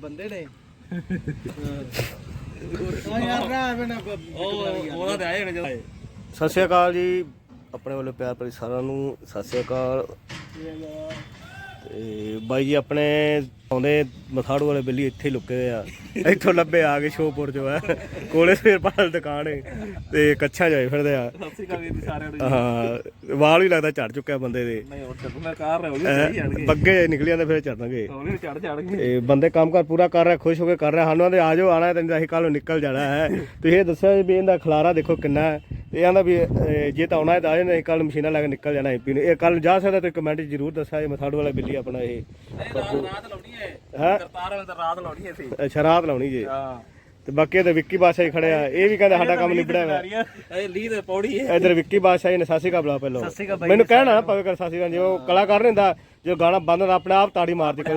ਬੰਦੇ ਨੇ। ਆ ਯਾਰ ਭਰਾ ਬਣਾ ਉਹ ਉਹਦਾ ਤੇ ਆਏ ਹੋਣੇ ਜਦੋਂ। ਸਤਿ ਸ਼੍ਰੀ ਅਕਾਲ ਜੀ। ਆਪਣੇ ਵੱਲੋਂ ਪਿਆਰ ਭਰੀ ਸਾਰਿਆਂ ਨੂੰ ਸਤਿ ਸ਼੍ਰੀ ਅਕਾਲ। ਤੇ ਬਾਈ ਜੀ ਆਪਣੇ ਆਉਂਦੇ ਮਥਾੜੂ ਵਾਲੇ ਬਿੱਲੀ ਇੱਥੇ ਹੀ ਲੁਕੇ ਹੋਏ ਆ। ਇੱਥੋਂ ਲੱਭੇ ਆ ਕੇ ਸ਼ੋਪੁਰ ਚੋਂ ਆ। ਕੋਲੇ ਸਵੇਰ ਪਾਲ ਦੁਕਾਨ ਹੈ ਤੇ ਕੱਛਾ ਜਾਏ ਫਿਰਦੇ ਆ। ਸਤਿ ਸ੍ਰੀ ਅਕਾਲ ਵੀਰ ਜੀ ਸਾਰਿਆਂ ਨੂੰ ਹਾਂ ਵਾਲ ਵੀ ਲੱਗਦਾ ਝੜ ਚੁੱਕਿਆ ਬੰਦੇ ਦੇ। ਨਹੀਂ ਉਹ ਚੱਲ ਮੈਂ ਕਾਰ ਰਿਹਾ ਉਹ ਸਹੀ ਜਾਣਗੇ। ਬੱਗੇ ਨਿਕਲ ਜਾਂਦੇ ਫਿਰ ਚੜਨਗੇ ਉਹਨੇ ਚੜ ਜਾਣਗੇ। ਇਹ ਬੰਦੇ ਕੰਮ ਕਰ ਪੂਰਾ ਕਰ ਰਿਹਾ ਖੁਸ਼ ਹੋ ਕੇ ਕਰ ਰਿਹਾ ਸਾਨੂੰ ਆ ਜਾਓ ਆਣਾ ਤੇ ਅਸੀਂ ਕੱਲ ਨੂੰ ਨਿਕਲ ਜਾਣਾ ਹੈ। ਤੁਸੀਂ ਇਹ ਦੱਸਿਆ ਵੀ ਇਹਦਾ ਖਲਾਰਾ ਦੇਖੋ ਕਿੰਨਾ ਹੈ। ਇਹ ਆਂਦਾ ਵੀ ਜੇ ਤਾਂ ਆਉਣਾ ਹੈ ਤਾਂ ਆ ਜਾਓ ਨਹੀਂ ਕੱਲ ਮਸ਼ੀਨਾਂ ਲੈ ਕੇ ਨਿਕਲ ਜਾਣਾ ਐਮਪੀ ਨੂੰ। ਇਹ ਕੱਲ ਜਾ ਸਕਦਾ ਤੇ ਕਮੈਂਟ ਜ਼ਰੂਰ ਦੱਸਿਆ ਇਹ ਮਥਾੜੂ ਵਾਲਾ ਬਿੱਲੀ ਆਪਣਾ ਇਹ। ਰਾਤ ਲਾਉਣੀ ਹੈ? ਕਰਤਾਰ ਤਾਂ ਰਾਤ ਲਾਉਣੀ ਹੈ ਇੱਥੇ। ਸ਼ਰਾਤ ਲਾਉਣੀ ਜੇ। ਹਾਂ। ਤੇ ਬਾਕੀ ਇਹਦੇ ਵਿੱਕੀ ਬਾਦਸ਼ਾਹ ਹੀ ਖੜੇ ਆ। ਇਹ ਵੀ ਕਹਿੰਦਾ ਸਾਡਾ ਕੰਮ ਨਿਬੜਿਆ ਹੋਇਆ। ਇਹ ਲੀ ਤੇ ਪੌੜੀ ਹੈ। ਇਧਰ ਵਿੱਕੀ ਬਾਦਸ਼ਾਹ ਨੇ ਸਾਸੀ ਕਾ ਬੁਲਾ ਪਹਿਲਾਂ ਮੈਨੂੰ ਕਹਿਣਾ ਨਾ ਪਵੇ ਕਰ ਸਾਸੀ ਕਾ ਜੇ ਉਹ ਕਲਾਕਾਰ ਨਹੀਂ ਹੁੰਦਾ ਜੋ ਗਾਣਾ ਬੰਦ ਹੁੰਦਾ ਆਪਣੇ ਆਪ ਤਾੜੀ ਮਾਰਦੀ ਕਰ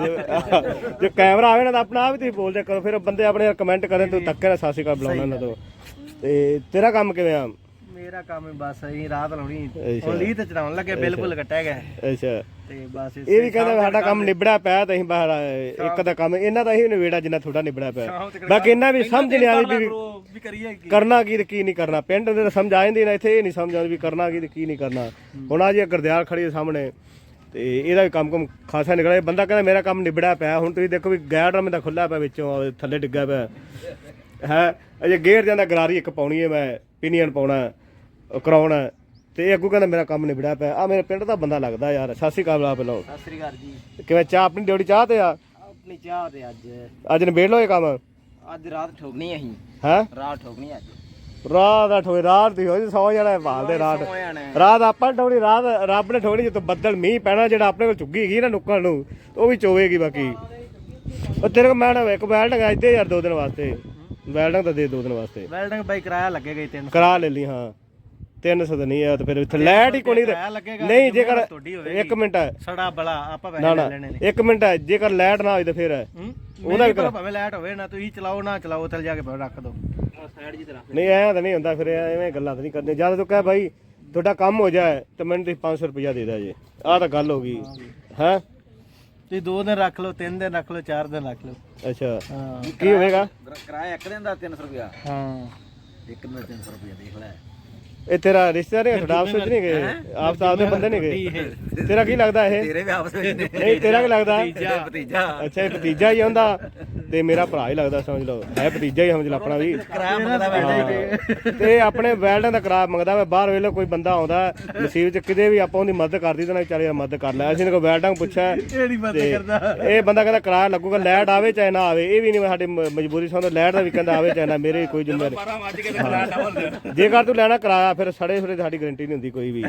ਜੇ ਕੈਮਰਾ ਆਵੇ ਨਾ ਤਾਂ ਆਪਣੇ ਆਪ ਹੀ ਤੁਸੀਂ ਬੋਲਦੇ ਕਰੋ। ਫਿਰ ਬੰਦੇ ਆਪਣੇ ਕਮੈਂਟ ਕਰਨ ਤੂੰ ਤੱਕੇ ਨਾ ਸਾਸੀ ਕਾ ਬੁਲਾਉਣਾ ਨਾ ਤੋਂ। ਤੇ ਤੇਰਾ ਕੰਮ ਕਿਵੇਂ ਆ? ਮੇਰਾ ਕੰਮ ਹੈ ਬਸ ਅਸੀਂ ਰਾਤ ਲਾਉਣੀ। ਹੁਣ ਲੀਹ ਤੇ ਚੜਾਉਣ ਲੱਗੇ ਬਿਲਕੁਲ ਕੱਟਿਆ ਗਿਆ। ਅੱਛਾ। ਤੇ ਬਸ ਇਹ ਵੀ ਕਹਿੰਦਾ ਸਾਡਾ ਕੰਮ ਨਿਬੜਿਆ ਪਿਆ ਤਾਂ ਅਸੀਂ ਬਾਹਰ ਇੱਕ ਦਾ ਕੰਮ ਇਹਨਾਂ ਦਾ ਹੀ ਨਿਬੇੜਾ ਜਿੰਨਾ ਤੁਹਾਡਾ ਨਿਬੜਿਆ ਪਿਆ। ਬਾਕੀ ਇਹਨਾਂ ਵੀ ਸਮਝ ਨਹੀਂ ਆਈ ਵੀ ਕਰਨਾ ਕੀ ਤੇ ਕੀ ਨਹੀਂ ਕਰਨਾ। ਪਿੰਡ ਦੇ ਤਾਂ ਸਮਝ ਆ ਜਾਂਦੀ ਨਾ ਇੱਥੇ ਇਹ ਨਹੀਂ ਸਮਝ ਆਉਂਦੀ ਵੀ ਕਰਨਾ ਕੀ ਤੇ ਕੀ ਨਹੀਂ ਕਰਨਾ। ਹੁਣ ਆ ਜੀ ਗਰਦਿਆਲ ਖੜੀ ਸਾਹਮਣੇ ਤੇ ਇਹਦਾ ਵੀ ਕੰਮ ਕੰਮ ਖਾਸਾ ਨਿਕਲਿਆ। ਇਹ ਬੰਦਾ ਕਹਿੰਦਾ ਮੇਰਾ ਕੰਮ ਨਿਬੜਿਆ ਪਿਆ। ਹੁਣ ਤੁਸੀਂ ਦੇਖੋ ਵੀ ਗੈਰ ਡਰਮ ਦਾ ਖੁੱਲਾ ਪਿਆ ਵਿੱਚੋਂ ਥੱਲੇ ਡਿੱਗਾ ਪਿਆ। ਹੈ? ਅਜੇ ਗੇਰ ਜਾਂਦਾ ਗਰਾਰੀ ਇੱਕ ਪਾਉਣੀ ਹੈ ਮੈਂ ਪਿਨੀਅਨ ਪਾਉਣਾ। ਕਰਾਉਣਾ ਤੇ ਇਹ ਅੱਗੂ ਕਹਿੰਦਾ ਮੇਰਾ ਕੰਮ ਨਿਬੜਿਆ ਪਿਆ। ਆ ਮੇਰੇ ਪਿੰਡ ਦਾ ਬੰਦਾ ਲੱਗਦਾ ਯਾਰ। ਸਤਿ ਸ਼੍ਰੀ ਅਕਾਲ ਆ ਪਹਿਲਾਂ ਸਤਿ ਸ੍ਰੀ ਅਕਾਲ ਜੀ। ਕਿਵੇਂ ਚਾਹ ਆਪਣੀ ਡਿਊਟੀ ਚਾਹ ਤੇ ਆ? ਆਪਣੀ ਚਾਹ ਤੇ ਅੱਜ। ਅੱਜ ਨਿਬੇੜ ਲਓ ਇਹ ਕੰਮ? ਅੱਜ ਰਾਤ ਠੋਕਣੀ ਅਸੀਂ। ਹੈ? ਰਾਤ ਠੋਕਣੀ ਅੱਜ। ਰਾਤ ਦਾ ਠੋਏ ਰਾਤ ਦੀ ਹੋ ਜੀ ਸੌ ਜਣਾ ਭਾਲਦੇ ਰਾਤ। ਸੌ ਜਾਣੇ। ਰਾਤ ਆਪਾਂ ਠੋਣੀ ਰਾਤ ਰੱਬ ਨੇ ਠੋਣੀ ਜਦੋਂ ਬੱਦਲ ਮੀਂਹ ਪੈਣਾ ਜਿਹੜਾ ਆਪਣੇ ਕੋਲ ਝੁੱਗੀ ਹੈਗੀ ਨਾ ਨੁੱਕਣ ਨੂੰ ਉਹ ਵੀ ਚੋਵੇਗੀ ਬਾਕੀ। ਉਹ ਤੇਰੇ ਕੋਲ ਮੈਂ ਨਾ ਇੱਕ ਵੈਲਡਿੰਗ ਆ ਇੱਥੇ ਯਾਰ ਦੋ ਦਿਨ ਵਾਸਤੇ। ਵੈਲਡਿੰਗ ਤਾਂ ਦੇ ਦੋ ਦਿਨ ਵਾਸਤੇ। ਵੈਲਡਿੰਗ ਬਾਈ ਕਿਰਾਇਆ ਲੱਗੇਗਾ ਹੀ ਤਿੰਨ ਕਰਾ ਲੈ ਲਈ ਹਾਂ। 300 ਤਾਂ ਨਹੀਂ ਆ ਤੇ ਫਿਰ ਇੱਥੇ ਲਾਈਟ ਹੀ ਕੋਈ ਨਹੀਂ ਜੇਕਰ। ਇੱਕ ਮਿੰਟ ਹੈ। ਸੜਾ ਬਲਾ ਆਪਾਂ ਪੈਸੇ ਲੈ ਲੈਣੇ ਨੇ। ਇੱਕ ਮਿੰਟ ਹੈ ਜੇਕਰ ਲਾਈਟ ਨਾ ਹੋਈ ਤਾਂ ਫਿਰ ਉਹਦਾ ਵੀ ਭਾਵੇਂ ਲਾਈਟ ਹੋਵੇ ਨਾ ਤੁਸੀਂ ਚਲਾਓ ਨਾ ਚਲਾਓ ਥੱਲੇ ਜਾ ਕੇ ਰੱਖ ਦਿਓ ਸਾਈਡ ਜੀ ਤੇ ਰੱਖ ਨਹੀਂ ਐਂ ਤਾਂ ਨਹੀਂ ਹੁੰਦਾ ਫਿਰ ਐਵੇਂ ਗੱਲਾਂ ਤਾਂ ਨਹੀਂ ਕਰਨੀਆਂ। ਜਦ ਤੂੰ ਕਹੇ ਭਾਈ ਤੁਹਾਡਾ ਕੰਮ ਹੋ ਜਾਏ ਤੇ ਮੈਨੂੰ ਤੁਸੀਂ 500 ਰੁਪਇਆ ਦੇ ਦਿਆ ਜੇ। ਆਹ ਤਾਂ ਗੱਲ ਹੋ ਗਈ। ਹੈ ਤੁਸੀਂ ਦੋ ਦਿਨ ਰੱਖ ਲਓ ਤਿੰਨ ਦਿਨ ਰੱਖ ਲਓ ਚਾਰ ਦਿਨ ਰੱਖ ਲਓ। ਅੱਛਾ। ਹਾਂ। ਕੀ ਹੋਵੇਗਾ? ਕਿਰਾਇਆ ਇੱਕ ਦਿਨ ਦਾ 300 ਰੁਪਿਆ ਹਾਂ। ਇੱਕ ਦਿਨ ਦਾ 300 ਰੁਪਿਆ ਦੇਖ ਲੈ। ਇਹ ਤੇਰਾ ਰਿਸ਼ਤੇਦਾਰ ਹੈ ਤੁਹਾਡਾ ਆਪਸ ਵਿੱਚ ਨਹੀਂ ਗਏ ਆਪ ਤਾਂ ਆਪਦੇ ਬੰਦੇ ਨਹੀਂ ਗਏ ਤੇਰਾ ਕੀ ਲੱਗਦਾ ਇਹ? ਤੇਰੇ ਵੀ ਆਪਸ ਵਿੱਚ ਨਹੀਂ ਤੇਰਾ ਕੀ ਲੱਗਦਾ? ਭਤੀਜਾ ਅੱਛਾ ਇਹ ਭਤੀਜਾ ਹੀ ਹੁੰਦਾ ਤੇ ਮੇਰਾ ਭਰਾ ਹੀ ਲੱਗਦਾ ਸਮਝ ਲਓ। ਹੈ ਭਤੀਜਾ ਹੀ ਸਮਝ ਲਓ ਆਪਣਾ ਵੀ। ਕਿਰਾਇਆ ਮੰਗਦਾ। ਤੇ ਆਪਣੇ ਵੈਲਡਾਂ ਦਾ ਕਿਰਾਇਆ ਮੰਗਦਾ ਵਾ। ਬਾਹਰ ਵੇਲੇ ਕੋਈ ਬੰਦਾ ਆਉਂਦਾ ਨਸੀਬ ਚ ਕਿਤੇ ਵੀ ਆਪਾਂ ਉਹਦੀ ਮਦਦ ਕਰਦੀ ਤਾਂ ਵਿਚਾਰੇ ਦੀ ਮਦਦ ਕਰ ਲੈ। ਅਸੀਂ ਨੇ ਕੋਈ ਵੈਲਡਾਂ ਨੂੰ ਪੁੱਛਿਆ ਇਹ ਨਹੀਂ ਮਦਦ ਤੇ ਕਰਦਾ? ਇਹ ਬੰਦਾ ਕਹਿੰਦਾ ਕਿਰਾਇਆ ਲੱਗੂਗਾ ਲਾਈਟ ਆਵੇ ਚਾਹੇ ਨਾ ਆਵੇ। ਇਹ ਵੀ ਨਹੀਂ ਸਾਡੀ ਮ- ਮਜਬੂਰੀ ਸਮਝ ਲਾਈਟ ਦਾ ਵੀ ਕਹਿੰਦਾ ਆਵੇ ਚਾਹੇ ਨਾ ਮੇਰੇ ਕੋਈ ਜ਼ਿੰਮੇਵਾਰੀ। 12 ਵਜ ਕੇ ਤੇ ਕਿਰਾਇਆ ਡਬਲ ਦੇ ਜੇਕਰ ਤੂੰ ਲੈਣਾ ਕਿਰਾਇਆ ਫਿਰ ਸੜੇ ਫਿਰ ਸਾਡੀ ਗਾਰੰਟੀ ਨਹੀਂ ਹੁੰਦੀ ਕੋਈ ਵੀ।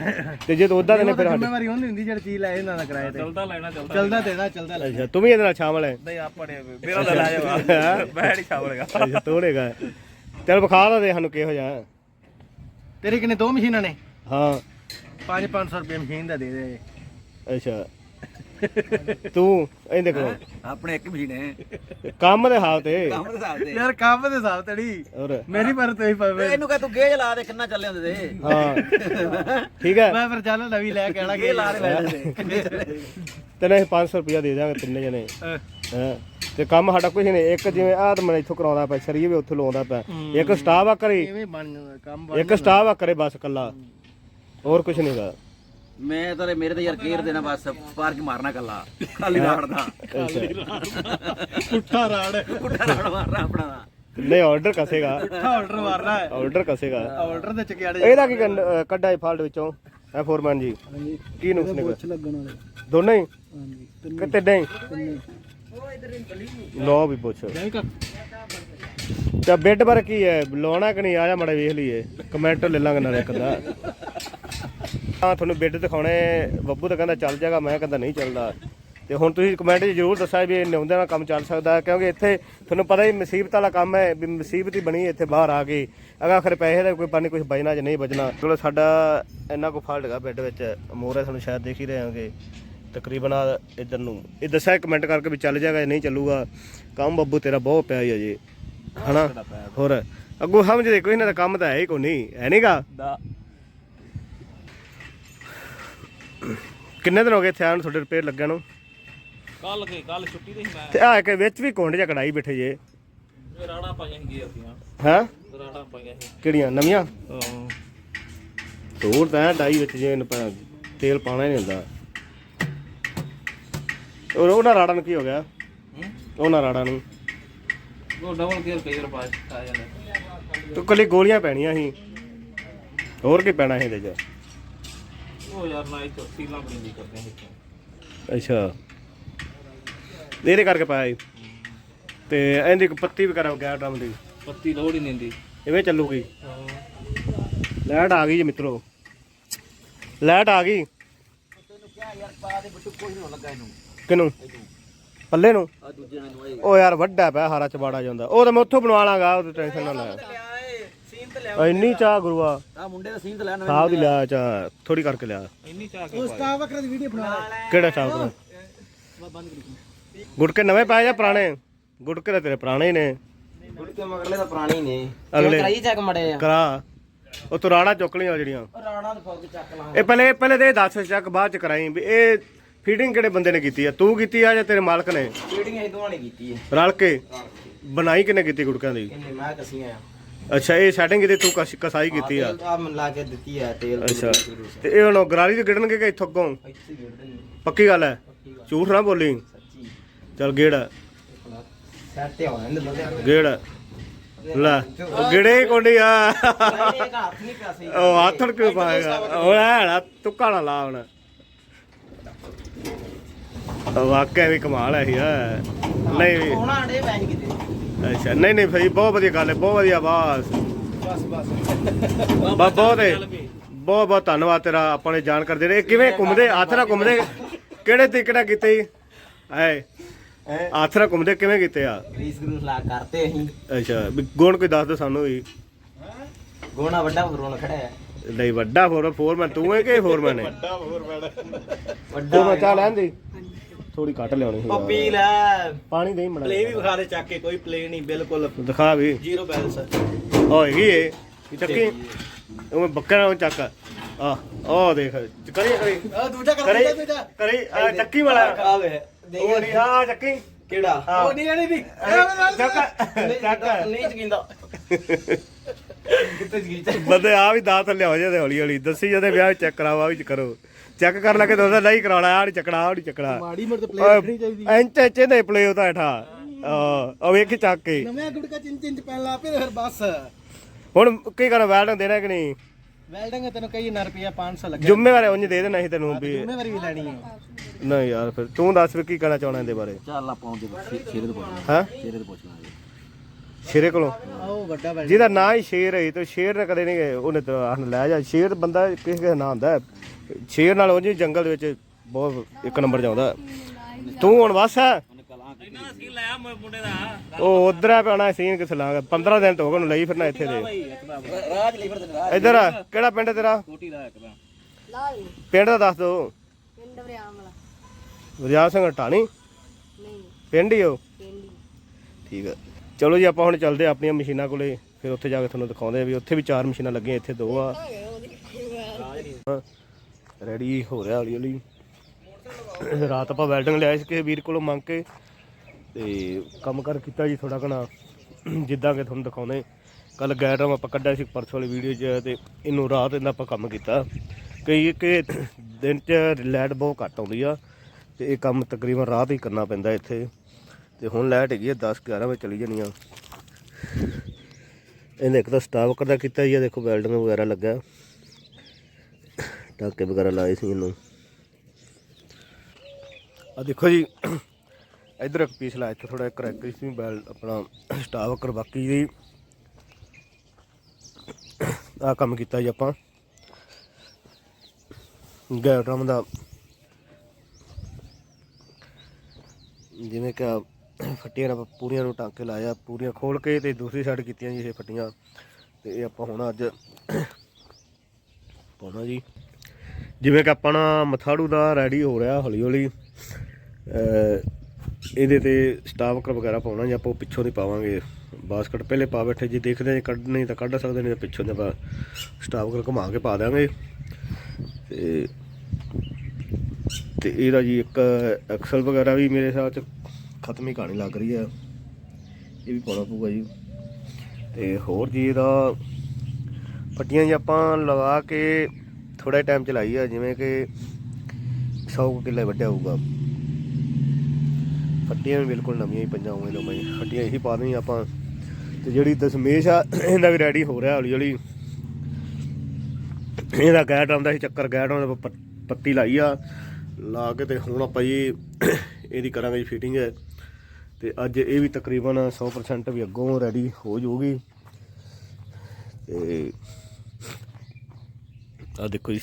ਤੇ ਜੇ ਤੂੰ ਉਦਾਂ ਦੇ ਨੇ ਫਿਰ ਸਾਡੀ ਜ਼ਿੰਮੇਵਾਰੀ ਹੁੰਦੀ ਹੁੰਦੀ ਜਿਹੜੀ ਚੀਜ਼ ਲੈ ਇਹਨਾਂ ਦਾ ਕਿਰਾਏ ਤੇ। ਚਲਦਾ ਲੈਣਾ ਚਲਦਾ ਚੱਲਦਾ ਦੇਣਾ ਚੱਲਦਾ ਲੈ ਅੱਛਾ ਤੂੰ ਵੀ ਇਹਦੇ ਨਾਲ ਸ਼ਾਮਲ ਹੈ ਨਹੀਂ ਆਪਾਂ ਨੇ ਮੇਰਾ ਲੈ ਹੀ ਅੱਛਾ ਤੋੜੇਗਾ ਚੱਲ ਵਿਖਾ ਦਾ ਦੇ ਸਾਨੂੰ ਕਿਹੋ ਜਿਹਾ। ਤੇਰੇ ਕਿਨੇ ਦੋ ਮਸ਼ੀਨਾਂ ਨੇ? ਹਾਂ। 5-500 ਰੁਪਏ ਮਸ਼ੀਨ ਦਾ ਦੇ ਦੇ। ਅੱਛਾ। ਤੂੰ ਇਹ ਦੇਖੋ। ਆਪਣੇ ਇੱਕ ਮਹੀਨੇ ਕੰਮ ਕੰਮ ਦੇ ਹਾਲ ਤੇ। ਦੇ ਹਿਸਾਬ ਤੇ। ਯਾਰ ਕੰਮ ਦੇ ਹਿਸਾਬ ਤੜੀ ਮੇਰੀ ਪਰ ਤੇ ਹੀ ਪਵੇ। ਇਹਨੂੰ ਕਹ ਤੂੰ ਗੇਜ ਲਾ ਦੇ ਕਿੰਨਾ ਚੱਲੇ ਹੁੰਦੇ ਤੇ। ਹਾਂ। ਠੀਕ ਹੈ। ਮੈਂ ਫਿਰ ਚੱਲ ਨਵੀਂ ਲੈ ਕੇ ਆਣਾ ਇਹ ਲਾ ਦੇ ਤੈਨੂੰ ਅਸੀਂ 500 ਰੁਪਇਆ ਦੇ ਦਾਂਗੇ ਤਿੰਨੇ ਜਣੇ। ਹਾਂ। ਤੇ ਕੰਮ ਸਾਡਾ ਕੁਝ ਨਹੀਂ ਇੱਕ ਜਿਵੇਂ ਆਹ ਮੈਂ ਇੱਥੋਂ ਕਰਾਉਂਦਾ ਪਿਆ ਸ਼ਰੀਰ ਵੀ ਉੱਥੋਂ ਲਾਉਂਦਾ ਪਿਆ। ਇੱਕ ਸਟਾਫ ਆ ਕਰੇ ਐਵੇਂ ਬਣ ਜਾਂਦਾ ਕੰਮ ਬਣ ਇੱਕ ਸਟਾਫ ਆ ਕਰੇ ਬਸ ਕੱਲਾ ਹੋਰ ਕੁਝ ਨਹੀਂਗਾ ਮੈਂ ਤਾਂ ਮੇਰੇ ਤੇ ਯਾਰ ਕੇਅਰ ਦੇਣਾ ਬਸ ਸਪਾਰਕ ਮਾਰਨਾ ਕੱਲਾ ਖਾਲੀ ਰਾੜ ਦਾ। ਪੁੱਠਾ ਰਾੜ। ਪੁੱਠਾ ਰਾੜ ਮਾਰਨਾ ਆਪਣਾ ਨਹੀਂ ਆਰਡਰ ਕਸੇਗਾ। ਪੁੱਠਾ ਆਰਡਰ ਮਾਰਨਾ ਹੈ। ਆਰਡਰ ਕਸੇਗਾ। ਆਰਡਰ ਦੇ ਚਕਿਆੜੇ ਇਹਦਾ ਕੀ ਕੱਢਾ ਹੈ ਫਾਲਟ ਵਿੱਚੋਂ? ਐ ਫੋਰਮੈਨ ਜੀ। ਕੀ ਨੁਕਸ ਨਿਕਲ ਲੱਗਣ ਵਾਲੇ। ਦੋਨੇ ਹੀ? ਹਾਂਜੀ ਤਿੰਨੇ। ਹੀ? ਲੋ ਵੀ ਪੁੱਛ। ਤੇ ਬੈੱਡ ਪਰ ਕੀ ਹੈ? ਲਾਉਣਾ ਕਿ ਨਹੀਂ? ਆਇਆ ਮੜਾ ਵੇਖ ਲਈਏ। ਕਮੈਂਟ ਲੈ ਲਾਂਗੇ ਨਾਲੇ ਇੱਕ ਦਾ ਹਾਂ, ਤੁਹਾਨੂੰ ਬੈੱਡ ਦਿਖਾਉਣੇ। ਬੱਬੂ ਤਾਂ ਕਹਿੰਦਾ ਚੱਲ ਜਾਏਗਾ। ਮੈਂ ਕਹਿੰਦਾ ਨਹੀਂ ਚੱਲਦਾ। ਤੇ ਹੁਣ ਤੁਸੀਂ ਕਮੈਂਟ 'ਚ ਜ਼ਰੂਰ ਦੱਸਿਆ ਵੀ ਇਹ ਨਿਉਂਦੇ ਨਾਲ ਕੰਮ ਚੱਲ ਸਕਦਾ ਕਿਉਂਕਿ ਇੱਥੇ ਤੁਹਾਨੂੰ ਪਤਾ ਹੀ ਮੁਸੀਬਤ ਵਾਲਾ ਕੰਮ ਹੈ, ਵੀ ਮੁਸੀਬਤ ਹੀ ਬਣੀ ਇੱਥੇ ਬਾਹਰ ਆ ਕੇ। ਅਗਾ ਆਖਰ ਪੈਸੇ ਦਾ ਕੋਈ ਪਾਣੀ ਕੁਝ ਬਚਣਾ ਜਾਂ ਨਹੀਂ ਬਚਣਾ। ਚਲੋ ਸਾਡਾ ਇੰਨਾ ਕੋ ਫਾਲਟ ਹੈਗਾ ਬੈੱਡ ਵਿੱਚ। ਮੋਰ ਹੈ, ਤੁਹਾਨੂੰ ਸ਼ਾਇਦ ਦੇਖ ਹੀ ਰਹੇ ਹੋਗੇ ਤਕਰੀਬਨ ਆ ਇੱਧਰ ਨੂੰ। ਇਹ ਦੱਸਿਆ ਕਮੈਂਟ ਕਰਕੇ ਵੀ ਚੱਲ ਜਾਏਗਾ ਜਾਂ ਨਹੀਂ ਚੱਲੂਗਾ। ਕੰਮ ਬੱਬੂ ਤੇਰਾ ਬਹੁਤ ਪਿਆ ਹੀ ਅਜੇ। ਹਨਾ? ਹੋਰ। ਅੱਗੋਂ ਸਮਝਦੇ ਕੋਈ ਨਾ ਤਾਂ ਕੰਮ ਤਾਂ ਹੈ ਹੀ ਕੋਈ ਨਹੀਂ। ਹੈ ਨਹੀਂਗਾ ਦਾ ਕਿੰਨੇ ਦਿਨ ਹੋ ਗਏ ਇੱਥੇ ਆਉਣ ਨੂੰ ਤੁਹਾਡੇ ਰਿਪੇਅਰ ਲੱਗਿਆ ਨੂੰ? ਕੱਲ ਗਏ ਕੱਲ ਛੁੱਟੀ ਤੇ ਮੈਂ। ਤੇ ਆ ਕੇ ਵਿੱਚ ਵੀ ਕੁੰਡ ਜਾਂ ਕੜਾਈ ਬੈਠੇ ਜੇ। ਰਾੜਾ ਪਾਈਆਂ ਸੀ ਗਈਆਂ ਹੈ? ਰਾੜਾ ਪਾਈਆਂ ਸੀ। ਕਿਹੜੀਆਂ ਨਵੀਆਂ? ਹਾਂ। ਤੋੜ ਤਾਂ ਡਾਈ ਵਿੱਚ ਜੇ ਇਹਨੂੰ ਤੇਲ ਪਾਣਾ ਹੀ ਨਹੀਂ ਹੁੰਦਾ। ਔਰ ਉਹਨਾਂ ਰਾੜਾਂ ਨੂੰ ਕੀ ਹੋ ਗਿਆ? ਉਹਨਾਂ ਰਾੜਾਂ ਨੂੰ। ਉਹ ਡਬਲ ਗੇਅਰ ਕਈ ਵਾਰ ਪਾ ਆ ਜਾਂਦਾ। ਤੂੰ ਕੱਲੀ ਗੋਲੀਆਂ ਪੈਣੀਆਂ ਸੀ। ਹੋਰ ਕੀ ਪੈਣਾ ਸੀ ਇਹਦੇ 'ਚ? ਉਹ ਯਾਰ ਨਾ ਇੱਕ ਸੀਲਾਂ ਬਣੀ ਕਰਦੇ ਸੀ ਅੱਛਾ। ਇਹਦੇ ਕਰਕੇ ਪਾਇਆ ਸੀ। ਤੇ ਇਹਦੀ ਇੱਕ ਪੱਤੀ ਵਗੈਰਾ ਗਿਆ ਡਰਮ ਦੀ। ਪੱਤੀ ਲੋੜ ਹੀ ਨਹੀਂ ਦਿੰਦੀ ਇਵੇਂ ਚੱਲੂਗੀ। ਹਾਂ। ਲਾਈਟ ਆ ਗਈ ਜੀ ਮਿੱਤਰੋ। ਲਾਈਟ ਆ ਗਈ। ਕਿਨੂੰ? ਪੱਲੇ ਨੂੰ? ਆ ਦੂਜੇ ਨਾਲ ਦਵਾਈ ਉਹ ਯਾਰ ਵੱਡਾ ਪਿਆ ਹਾਰਾ ਚਬਾੜਾ ਜਾਂਦਾ। ਉਹ ਤਾਂ ਮੈਂ ਉੱਥੋਂ ਬਣਵਾ ਲਾਂਗਾ ਉਹ ਟੈਨਸ਼ਨ ਨਾ ਲੈ। ਸੀਨ ਤੇ ਲਿਆ ਇੰਨੀ ਚਾਹ ਗੁਰੂਆ ਆ। ਮੁੰਡੇ ਦਾ ਸੀਨ ਤੇ ਲਿਆ ਨਵੇਂ ਸਾਹਿਬ ਦੀ। ਲਿਆ ਚਾਹ ਥੋੜੀ ਕਰਕੇ ਲਿਆ। ਇੰਨੀ ਚਾਹ ਕੇ ਪਾ ਵਕਰ ਦੀ ਵੀਡੀਓ ਬਣਾ ਕਿਹੜਾ ਸਾਹਿਬ ਗੁਟਕੇ ਨਵੇਂ ਪਾਏ ਜਾਂ ਪੁਰਾਣੇ? ਗੁਟਕੇ ਤਾਂ ਤੇਰੇ ਪੁਰਾਣੇ ਹੀ ਨੇ। ਗੁੜਕੇ ਮਗਰਲੇ ਤਾਂ ਪੁਰਾਣੀ ਨੇ। ਅਗਲੇ ਕਰਾਈ ਚੱਕ ਮੜੇ ਆ। ਕਰਾ। ਉਹ ਤੋਂ ਰਾੜਾ ਚੁੱਕ ਲਈਆਂ ਜਿਹੜੀਆਂ। ਰਾਣਾ ਦੇ ਫੌਗ ਚੱਕ ਲਾਂ ਇਹ ਪਹਿਲੇ ਪਹਿਲੇ ਤੇ ਇਹ ਦੱਸ ਚੱਕ ਬਾਅਦ ਚ ਕਰਾਈ ਵੀ ਇਹ ਫੀਡਿੰਗ ਕਿਹੜੇ ਬੰਦੇ ਨੇ ਕੀਤੀ ਆ? ਤੂੰ ਕੀਤੀ ਆ ਜਾਂ ਤੇਰੇ ਮਾਲਕ ਨੇ? ਫੀਡਿੰਗ ਇਹ ਦੋਵਾਂ ਨੇ ਕੀਤੀ ਹੈ ਰਲ ਕੇ? ਬਣਾਈ ਕਿਨੇ ਕੀਤੀ ਗੁਟਕਿਆਂ ਦੀ? ਕਿੰਨੇ? ਮੈਂ ਕਸੀਆਂ ਆ ਅੱਛਾ ਇਹ ਸੈਟਿੰਗ ਇਹਦੇ ਤੂੰ ਕਸ- ਕਸਾਈ ਕੀਤੀ ਆ? ਆ ਮਨ ਲਾ ਕੇ ਦਿੱਤੀ ਹੈ ਤੇਲ ਅੱਛਾ। ਤੇ ਇਹ ਹੁਣ ਗਰਾਰੀ ਤੇ ਗਿੜਨਗੇ ਕਿ ਇੱਥੋਂ ਅੱਗੋਂ? ਇੱਥੇ ਗਿਰਦੇ ਪੱਕੀ ਗੱਲ ਹੈ? ਝੂਠ ਨਾ ਬੋਲੀ। ਸੱਚੀ। ਚੱਲ ਗੇੜ। ਸੈਟ ਤੇ ਆਉਣਾ ਇਹਦੇ ਬੰਦੇ ਗੇੜ। ਲੈ ਉਹ ਗੇੜੇ ਕੋਣੀ ਆ? ਇੱਕ ਹੱਥ ਨਹੀਂ ਪਿਆ ਸਹੀ ਉਹ ਆਥੜ ਕਿਉਂ ਪਾਏਗਾ? ਉਹ ਐੜਾ ਤੁੱਕਾ ਨਾ ਲਾ ਹੁਣ। ਵਾਕਿਆ ਵੀ ਕਮਾਲ ਹੈ ਯਾਰ ਨਹੀਂ ਕਿਤੇ। ਅੱਛਾ ਨਹੀਂ ਨਹੀਂ ਭਾਈ ਬਹੁਤ ਵਧੀਆ ਗੱਲ ਹੈ ਬਹੁਤ ਵਧੀਆ ਬਾਸ। ਬਸ ਬਸ। ਬਹੁਤ ਬਹੁਤ ਬਹੁਤ ਧੰਨਵਾਦ ਤੇਰਾ ਆਪਾਂ ਨੇ ਜਾਣਕਾਰੀ ਦੇ ਰਹੇ ਕਿਵੇਂ ਘੁੰਮਦੇ ਨਾਲ ਘੁੰਮਦੇ? ਕਿਹੜੇ ਤਰੀਕੇ ਕੀਤੇ? ਐ ਨਾਲ ਘੁੰਮਦੇ ਕਿਵੇਂ ਕੀਤੇ ਆ? ਗਰੀਸ ਗਰੂਸ ਲਾ ਕਰਤੇ ਅਸੀਂ। ਅੱਛਾ ਗੁਣ ਕੋਈ ਦੱਸ ਦੇ ਸਾਨੂੰ ਵੀ। ਗੋਣਾ ਵੱਡਾ ਫਰੋਨ ਖੜਾ ਹੈ। ਨਹੀਂ ਵੱਡਾ ਫੋਰ ਫੋਰਮੈਨ ਤੂੰ ਹੈ ਕਿ ਫੋਰਮੈਨ ਹੈ? ਵੱਡਾ ਤੂੰ ਚਾਹ ਲੈਂਦੀ ਥੋੜੀ ਘੱਟ ਲਿਆਉਣੀ ਸੀ। ਪੱਪੀ ਯਾਰ। ਲੈ। ਪਾਣੀ ਦੇ ਮੜਾ ਪਲੇ ਵੀ ਵਿਖਾ ਦੇ ਚੱਕ ਕੇ ਕੋਈ ਪਲੇ ਨਹੀਂ ਬਿਲਕੁਲ। ਦਿਖਾ ਵੀ। ਜ਼ੀਰੋ ਬੈਲੈਂਸ ਹੋਏਗੀ ਇਹ ਇਹ ਚੱਕੀ। ਉਹ ਬੱਕਰਾ ਨੂੰ ਚੱਕ। ਆ ਉਹ ਦੇਖ। ਕਰੀ ਕਰੀ। ਆ ਦੂਜਾ ਕਰ ਕਰੀ ਦੂਜਾ ਕਰੀ। ਆ ਚੱਕੀ ਵਾਲਾ। ਆ ਵੇ ਉਹ ਨਹੀਂ ਆ ਚੱਕੀ। ਕਿਹੜਾ? ਉਹ ਨਹੀਂ ਨਹੀਂ ਨਹੀਂ। ਚੱਕ। ਚੱਕ। ਨਹੀਂ ਚਕਿੰਦਾ ਕਿੱਥੇ ਜੀ ਬੰਦੇ ਆ ਵੀ ਦਾਤ ਲਿਆਓ ਜੇ ਹੌਲੀ ਹੌਲੀ ਦੱਸੀ ਜਦੇ ਵਿਆਹ ਚੈੱਕ ਕਰਾਵਾ ਵੀ ਕਰੋ। ਚੈੱਕ ਕਰਨ ਲੱਗੇ ਤਾਂ ਉਹਦਾ ਨਹੀਂ ਕਰਾਉਣਾ ਆ ਨਹੀਂ ਚੱਕਣਾ ਆ ਨਹੀਂ ਚੱਕਣਾ। ਮਾੜੀ ਮੋਟੀ ਪਲੇ ਰੱਖਣੀ ਚਾਹੀਦੀ। ਇੰਚ ਇੰਚ ਦੇ ਪਲੇ ਉਹਦਾ ਹੇਠਾਂ। ਆ ਉਹ ਵੇਖ ਚੱਕ ਕੇ। ਨਵੇਂ ਗੁੜਕਾ ਚਿੰਨ ਚਿੰਨ ਚ ਪੈਣ ਲਾ ਫਿਰ ਬਸ। ਹੁਣ ਕੀ ਕਰਨਾ ਵੈਲਡਿੰਗ ਦੇਣਾ ਕਿ ਨਹੀਂ? ਵੈਲਡਿੰਗ ਤੈਨੂੰ ਕਈ ਨਾ ਰੁਪਿਆ 500 ਲੱਗਿਆ। ਜ਼ਿੰਮੇਵਾਰੀ ਉਂਝ ਦੇ ਦੇਣਾ ਸੀ ਤੈਨੂੰ ਵੀ। ਜ਼ਿੰਮੇਵਾਰੀ ਵੀ ਲੈਣੀ ਹੈ ਨਹੀਂ ਯਾਰ ਫਿਰ ਤੂੰ ਦੱਸ ਵੀ ਕੀ ਕਹਿਣਾ ਚਾਹਣਾ ਇਹਦੇ ਬਾਰੇ। ਚੱਲ ਆਪਾਂ ਉਹਦੇ ਸ਼ੇਰੇ ਤੋਂ ਪੁੱਛਣਾ ਹਾਂ? ਸ਼ੇਰੇ ਤੋਂ ਪੁੱਛਣਾ ਸ਼ੇਰੇ ਕੋਲੋਂ? ਆਹ ਵੱਡਾ ਵੈਲਡਿੰਗ ਜਿਹਦਾ ਨਾਂ ਹੀ ਸ਼ੇਰ ਹੈ ਤੇ ਸ਼ੇਰ ਨੇ ਕਦੇ ਨਹੀਂ ਉਹਨੇ ਤਾਂ ਲੈ ਜਾ ਸ਼ੇਰ ਬੰਦਾ ਕਿਸੇ ਕਿਸੇ ਦਾ ਨਾਂ ਹੁੰਦਾ। ਹੈ। ਸ਼ੇਰ ਨਾਲ ਉਂਝ ਹੀ ਜੰਗਲ ਦੇ ਵਿੱਚ ਬਹੁਤ ਇੱਕ ਨੰਬਰ ਜਾਉਂਦਾ। ਤੂੰ ਹੁਣ ਬਸ ਹੈ। ਇੰਨਾ ਸੀ ਲਿਆ ਮੈਂ ਮੁੰਡੇ ਦਾ ਉਹ ਉਧਰ ਆ ਪੈਣਾ ਸੀਨ ਕਿਥੇ ਲਾਂਗਾ। 15 ਦਿਨ ਤੋਂ ਹੋ ਗਏ ਲਈ ਫਿਰਨਾ ਇੱਥੇ ਦੇ। ਰਾਜ ਲਈ ਫਿਰਦੇ ਰਾਜ। ਇੱਧਰ ਆ ਕਿਹੜਾ ਪਿੰਡ ਹੈ ਤੇਰਾ? ਕੋਟੀ ਦਾ ਇੱਕ ਦਾ ਲਾਲ। ਪਿੰਡ ਦਾ ਦੱਸ ਦੋ। ਪਿੰਡ ਵਰਿਆਮ ਵਾਲਾ। ਵਰਿਆਮ ਸਿੰਘ ਨਹੀਂ। ਪਿੰਡ ਹੀ ਹੋ ਪਿੰਡ ਹੀ। ਠੀਕ ਹੈ ਚਲੋ ਜੀ ਆਪਾਂ ਹੁਣ ਚੱਲਦੇ ਆ ਆਪਣੀਆਂ ਮਸ਼ੀਨਾਂ ਕੋਲੇ। ਫਿਰ ਉੱਥੇ ਜਾ ਕੇ ਤੁਹਾਨੂੰ ਦਿਖਾਉਂਦੇ ਆ ਵੀ ਉੱਥੇ ਵੀ ਚਾਰ ਮਸ਼ੀਨਾਂ ਲੱਗੀਆਂ ਇੱਥੇ ਦੋ ਆ। ਰੈਡੀ ਹੋ ਰਿਹਾ ਹੌਲੀ ਹੌਲੀ। ਰਾਤ ਆਪਾਂ ਵੈਲਡਿੰਗ ਲਿਆਏ ਸੀ ਕਿ ਵੀਰ ਕੋਲੋਂ ਮੰਗ ਕੇ। ਤੇ ਕੰਮ ਕਰ ਕੀਤਾ ਜੀ ਥੋੜਾ ਘਣਾ। ਜਿੱਦਾਂ ਕਿ ਤੁਹਾਨੂੰ ਦਿਖਾਉਂਦੇ। ਕੱਲ ਗੈਡਰਮ ਆਪਾਂ ਕੱਢਿਆ ਸੀ ਪਰਸੋਂ ਵਾਲੀ ਵੀਡੀਓ 'ਚ ਤੇ ਇਹਨੂੰ ਰਾਤ ਇਹਦਾ ਆਪਾਂ ਕੰਮ ਕੀਤਾ। ਕਈ ਕਿ ਦਿਨ 'ਚ ਲਾਈਟ ਬਹੁਤ ਘੱਟ ਆਉਂਦੀ ਆ। ਤੇ ਇਹ ਕੰਮ ਤਕਰੀਬਨ ਰਾਤ ਹੀ ਕਰਨਾ ਪੈਂਦਾ ਇੱਥੇ। ਤੇ ਹੁਣ ਲਾਈਟ ਹੈਗੀ ਆ 10 11 ਵਜੇ ਚਲੀ ਜਾਣੀ ਆ। ਇਹਨੇ ਇੱਕ ਤਾਂ ਸਟਾਪ ਕਰਦਾ ਕੀਤਾ ਜੀ ਆ ਦੇਖੋ ਵੈਲਡਿੰਗ ਵਗੈਰਾ ਲੱਗਾ ਟਾਕੇ ਵਗੈਰਾ ਲਾਏ ਸੀ ਇਹਨੂੰ। ਆ ਦੇਖੋ ਜੀ, ਇਧਰ ਇੱਕ ਪੀਸ ਲਾਇਆ, ਇੱਥੇ ਥੋੜਾ ਕਰੈਕ ਸੀ ਬੈਲ ਆਪਣਾ ਸਟਾਫ ਕਰ ਬਾਕੀ ਦੀ ਆ ਕੰਮ ਕੀਤਾ ਜੀ ਆਪਾਂ। ਗੈਟਰਮ ਦਾ। ਜਿਵੇਂ ਕਿ ਆਹ ਫੱਟੀਆਂ ਆਪਾਂ ਪੂਰੀਆਂ ਨੂੰ ਟਾਂਕੇ ਲਾਇਆ, ਪੂਰੀਆਂ ਖੋਲ ਕੇ ਤੇ ਦੂਸਰੀ ਸਾਈਡ ਕੀਤੀਆਂ ਜੀ ਇਹ ਫੱਟੀਆਂ। ਤੇ ਇਹ ਆਪਾਂ ਹੁਣ ਅੱਜ ਪਾਉਣਾ ਜੀ। ਜਿਵੇਂ ਕਿ ਆਪਣਾ ਮਥਾੜੂ ਦਾ ਰੈਡੀ ਹੋ ਰਿਹਾ ਹੌਲੀ ਹੌਲੀ ਇਹਦੇ ਤੇ ਸਟਾਫਕਰ ਵਗੈਰਾ ਪਾਉਣਾ ਜੀ ਆਪਾਂ ਉਹ ਪਿੱਛੋਂ ਦੀ ਪਾਵਾਂਗੇ। ਬਾਸਕਟ ਪਹਿਲੇ ਪਾ ਬੈਠੇ, ਜੀ ਦੇਖਦੇ ਹਾਂ ਜੇ ਕੱਢ, ਨਹੀਂ ਤਾਂ ਕੱਢ ਸਕਦੇ, ਨਹੀਂ ਪਿੱਛੋਂ ਦੇ ਆਪਾਂ ਸਟਾਫ ਕਰ ਘੁਮਾ ਕੇ ਪਾ ਦਿਆਂਗੇ। ਤੇ ਤੇ ਇਹਦਾ ਜੀ ਇੱਕ ਐਕਸਲ ਵਗੈਰਾ ਵੀ ਮੇਰੇ ਹਿਸਾਬ ਚ ਖਤਮ ਹੀ ਕਹਾਣੀ ਲੱਗ ਰਹੀ ਹੈ। ਇਹ ਵੀ ਪਾਉਣਾ ਪਊਗਾ ਜੀ। ਤੇ ਹੋਰ ਜੀ ਇਹਦਾ, ਪੱਟੀਆਂ ਜੀ ਆਪਾਂ ਲਗਾ ਕੇ ਥੋੜਾ ਟਾਈਮ ਚਲਾਈ ਆ, ਜਿਵੇਂ ਕਿ 100 ਕਿੱਲੇ ਵੱਡਿਆ ਹੋਊਗਾ। ਫੱਟੀਆਂ ਵੀ ਬਿਲਕੁਲ ਨਵੀਆਂ ਹੀ ਪੰਜਾਂ ਉਵੇਂ ਤੋਂ ਫੱਟੀਆਂ ਇਹੀ ਪਾ ਦੇਣੀਆਂ ਆਪਾਂ। ਤੇ ਜਿਹੜੀ ਦਸ਼ਮੇਸ਼ ਆ, ਇਹਦਾ ਵੀ ਰੈਡੀ ਹੋ ਰਿਹਾ ਹੌਲੀ ਹੌਲੀ ਇਹਦਾ ਗੈਟ ਆਉਂਦਾ ਸੀ, ਚੱਕਰ ਗੈਟ ਆਉਂਦਾ ਪੱਤੀ ਲਾਈ ਆ। ਲਾ ਕੇ ਤੇ ਹੁਣ ਆਪਾਂ ਜੀ ਇਹਦੀ ਕਰਾਂਗੇ ਜੀ ਫਿਟਿੰਗ ਤੇ ਅੱਜ ਇਹ ਵੀ ਤਕਰੀਬਨ 100% ਵੀ ਅੱਗੋਂ ਰੈਡੀ ਹੋ ਜਾਊਗੀ। ਤੇ ਆ ਦੇਖੋ ਜੀ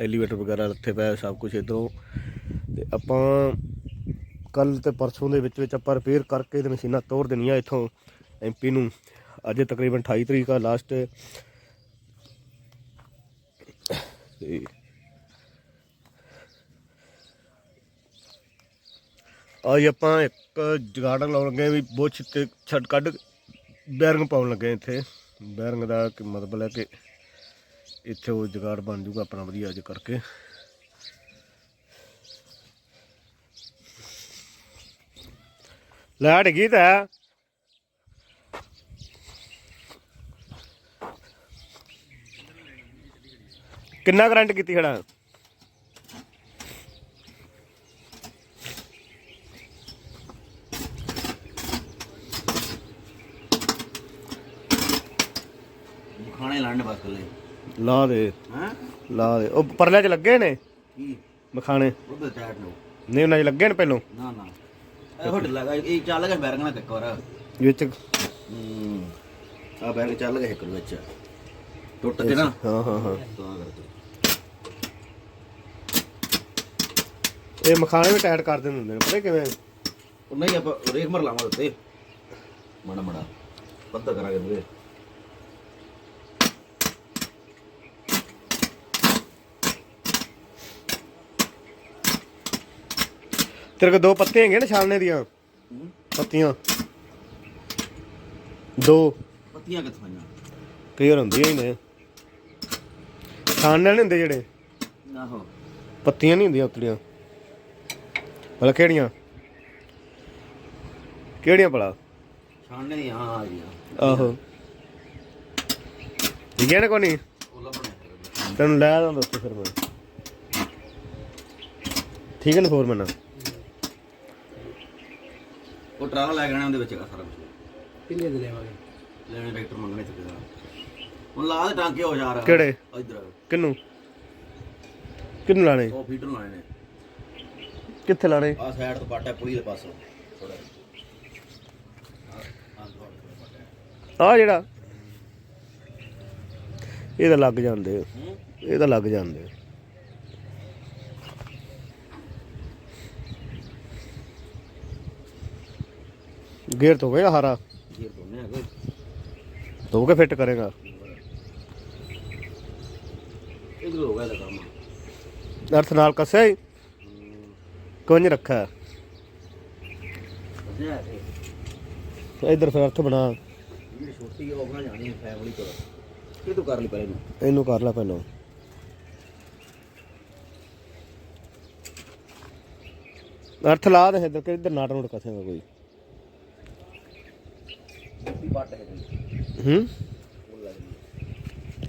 ਐਲੀਵੇਟਰ ਵਗੈਰਾ ਲੱਥੇ ਪਿਆ ਸਭ ਕੁਝ ਇਧਰੋਂ। ਤੇ ਆਪਾਂ ਕੱਲ ਤੇ ਪਰਸੋਂ ਦੇ ਵਿੱਚ ਵਿੱਚ ਆਪਾਂ ਰਿਪੇਅਰ ਕਰਕੇ ਤੇ ਮਸ਼ੀਨਾਂ ਤੋੜ ਦੇਣੀਆਂ ਇੱਥੋਂ ਐਮਪੀ ਨੂੰ। ਅੱਜ ਤਕਰੀਬਨ 28 ਤਰੀਕ ਆ ਲਾਸਟ ਤੇ ਅੱਜ ਆਪਾਂ ਇੱਕ ਜਗਾੜ ਲਾਉਣ ਲੱਗੇ ਵੀ ਬੁੱਛ ਤੇ ਛੱਡ ਕੱਢ, ਬੈਰਿੰਗ ਪਾਉਣ ਲੱਗੇ ਇੱਥੇ। ਬੈਰਿੰਗ ਦਾ ਕੀ ਮਤਲਬ ਹੈ ਕਿ ਇੱਥੇ ਉਹ ਜਗਾੜ ਬਣ ਜੂਗਾ ਆਪਣਾ ਵਧੀਆ ਅੱਜ ਕਰਕੇ। ਲੈ ਡਿੱਗੀ ਤਾਂ। ਕਿੰਨਾ ਕਰੰਟ ਕੀਤੀ ਖੜਾ ਖਾਣੇ ਲੜਨ ਬਸ ਕੱਲੇ ਲਾ ਦੇ। ਹਾਂ? ਲਾ ਦੇ। ਉਹ ਪਰਲੇ ਚ ਲੱਗੇ ਨੇ? ਕੀ? ਮਖਾਣੇ ਉਹਦੇ ਟੈਟ ਨੂੰ ਨਹੀਂ ਉਹਨਾਂ ਚ ਲੱਗੇ ਨੇ ਪਹਿਲੋਂ? ਨਾ ਨਾ। ਇਹ ਹਟ ਲਗਾ ਇਹ ਚੱਲ ਗਿਆ ਬੈਰੰਗ ਨਾਲ ਇੱਕ ਵਾਰ। ਵਿੱਚ। ਹੂੰ। ਆ ਬੈਰੰਗ ਚੱਲ ਗਿਆ ਇੱਕ ਵਿੱਚ। ਟੁੱਟ ਕੇ ਨਾ। ਹਾਂ ਹਾਂ ਹਾਂ। ਤਾਂ ਕਰਕੇ। ਇਹ ਮਖਾਣੇ ਵੀ ਟਾਈਟ ਕਰ ਦਿੰਦੇ ਹੁੰਦੇ ਨੇ ਪਤਾ ਕਿਵੇਂ? ਉਹ ਨਹੀਂ ਆਪਾਂ ਰੇਖ ਮਰ ਲਾਵਾਂ ਉੱਤੇ। ਮੜਾ ਮੜਾ। ਪੱਤਾ ਕਰਾਂਗੇ ਵੀਰੇ ਤੇਰੇ ਕੋਲ ਦੋ ਪੱਤੇ ਹੈਗੇ ਨੇ ਛਾਲਣੇ ਦੀਆਂ। ਪੱਤੀਆਂ। ਦੋ। ਪੱਤੀਆਂ ਕਿੱਥੋਂ ਆਈਆਂ? ਕਲੀਅਰ ਹੁੰਦੀਆਂ ਹੀ ਨੇ। ਛਾਲਣੇ ਨਹੀਂ ਹੁੰਦੇ ਜਿਹੜੇ। ਆਹੋ। ਪੱਤੀਆਂ ਨਹੀਂ ਹੁੰਦੀਆਂ ਉਤਲੀਆਂ ਭਲਾ ਕਿਹੜੀਆਂ? ਕਿਹੜੀਆਂ ਭਲਾ? ਛਾਣਨੇ ਦੀ ਹਾਂ ਆ ਗਈਆਂ। ਆਹੋ। ਠੀਕ ਹੈ ਨਾ ਕੋਈ ਲੱਭਣੇ ਤੈਨੂੰ ਲੈ ਦਾਂ ਦੱਸ ਫਿਰ ਮੈਂ। ਠੀਕ ਹੈ ਨਾ ਫੋਰ ਮੈਨਾਂ ਉਹ ਟਰਾਲਾ ਲੈ ਕੇ ਆਣਾ ਉਹਦੇ ਵਿੱਚ ਹੈਗਾ ਸਾਰਾ ਕੁਝ ਕਿੰਨੇ ਦੇ ਲੈਵਾਂਗੇ? ਲੈਣੇ ਟਰੈਕਟਰ ਮੰਗਣੇ ਤੇ ਕਿਹਦਾ ਹੁਣ ਲਾ ਦੇ ਟਾਂਕੇ ਹੋ ਜਾ ਰਹਾ ਕਿਹੜੇ? ਇਧਰ। ਕਿੰਨੂੰ? ਕਿੰਨੂੰ ਲਾਣੇ? ਉਹ ਫੀਟਰ ਲਾਣੇ ਨੇ। ਕਿੱਥੇ ਲਾਣੇ? ਆ ਸਾਈਡ ਤੋਂ ਪਾਟਾ ਪੁਲੀ ਦੇ ਪਾਸੋਂ। ਥੋੜਾ ਆ ਜਿਹੜਾ? ਇਹ ਤਾਂ ਲੱਗ ਜਾਂਦੇ ਇਹ ਤਾਂ ਲੱਗ ਜਾਂਦੇ ਗੇਅਰ ਤੋਂ ਗਿਆ ਹਾਰਾ ਧੋ ਕੇ ਫਿੱਟ ਕਰੇਗਾ। ਇਧਰ ਹੋ ਗਿਆ ਇਹਦਾ ਕੰਮ। ਅਰਥ ਨਾਲ ਕੱਸਿਆ ਹੀ ਕੁੰਝ ਰੱਖਾ ਹੈ। ਅੱਛਾ ਇਹ ਇੱਧਰ ਫਿਰ ਅਰਥ ਬਣਾ। ਇਹ ਤੂੰ ਕਰ ਲਈ ਪਹਿਲੇ। ਨੂੰ ਇਹਨੂੰ ਕਰ ਲੈ ਪਹਿਲਾਂ। ਅਰਥ ਲਾ ਦੇ ਇੱਧਰ ਕਿ ਇੱਧਰ ਨਾਟ ਨੋਟ ਕਸੇਗਾ ਕੋਈ। ਵੀ ਹੈ?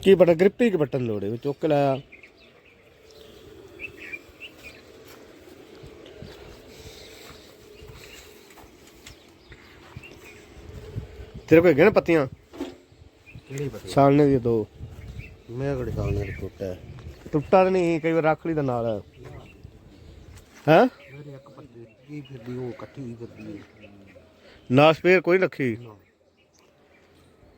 ਕੀ ਬਟਨ ਗ੍ਰਿਪੀ ਕਿ ਬਟਨ ਲੋੜੇ ਉਹ ਚੁੱਕ ਲਾਇਆ ਤੇਰੇ ਕੋਲ ਹੈਗੇ ਨੇ ਪੱਤੀਆਂ? ਕਿਹੜੀ ਪਤਾ? ਛਾਲਣੇ ਦੀ ਦੋ। ਮੈਂ ਕਿਹੜੀ ਟੁੱਟਾ ਹੈ? ਟੁੱਟਾ ਤਾਂ ਨਹੀਂ ਕਈ ਵਾਰ ਰੱਖ ਲਈ ਤਾਂ ਨਾਲ। ਹੈ? ਮੇਰੇ ਇੱਕ ਪੱਤੇ ਕੀ ਫਿਰਦੀ ਉਹ ਇਕੱਠੀ ਫਿਰਦੀ ਨਾ ਸਪੇਅਰ ਕੋਈ ਰੱਖੀ।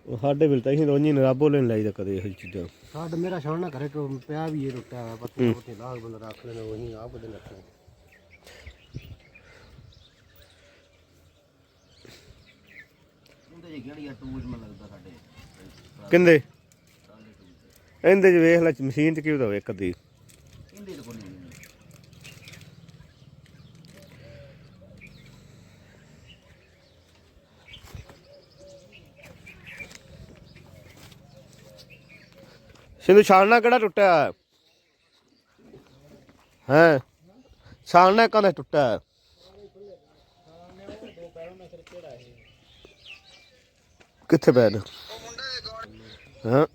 ਉਹ ਸਾਡੇ ਤਾਂ ਅਸੀਂ ਦੋਨੀ ਨਰਾਬੋ ਲੈਣ ਲਾਈਦਾ ਕਦੇ ਇਹ ਚੀਜ਼ਾਂ। ਸਾਡ ਮੇਰਾ ਛਾਣਾ ਕਰੇ ਕਿ ਪਿਆ ਵੀ ਇਹ ਟੁੱਟਾ ਹੈ ਪੱਤੇ ਪੱਤੇ ਲਾਗ ਬੰਦ ਰੱਖ ਲੈਣੇ ਉਹੀ ਆਪ ਬਦੇ ਰੱਖਣੇ ਉਹਦੇ ਜਿਹੜੀ ਆ ਟੂਲ ਮੈਨੂੰ ਲੱਗਦਾ ਸਾਡੇ? ਕਿੰਦੇ? ਇਹਦੇ ਚ ਵੇਖ ਲੈ ਮਸ਼ੀਨ ਚ ਕੀ ਹੁੰਦਾ ਵੇ ਕਦੀ ਇਹਦੇ ਤਾਂ ਸਿੰਧੂ ਛਾਲਣਾ ਕਿਹੜਾ ਟੁੱਟਿਆ? ਹੈ? ਸਾਲ ਨਾ ਕਹਿੰਦਾ ਟੁੱਟਾ ਹੈ। ਕਿੱਥੇ ਪੈ ਨੇ? ਹਾਂ?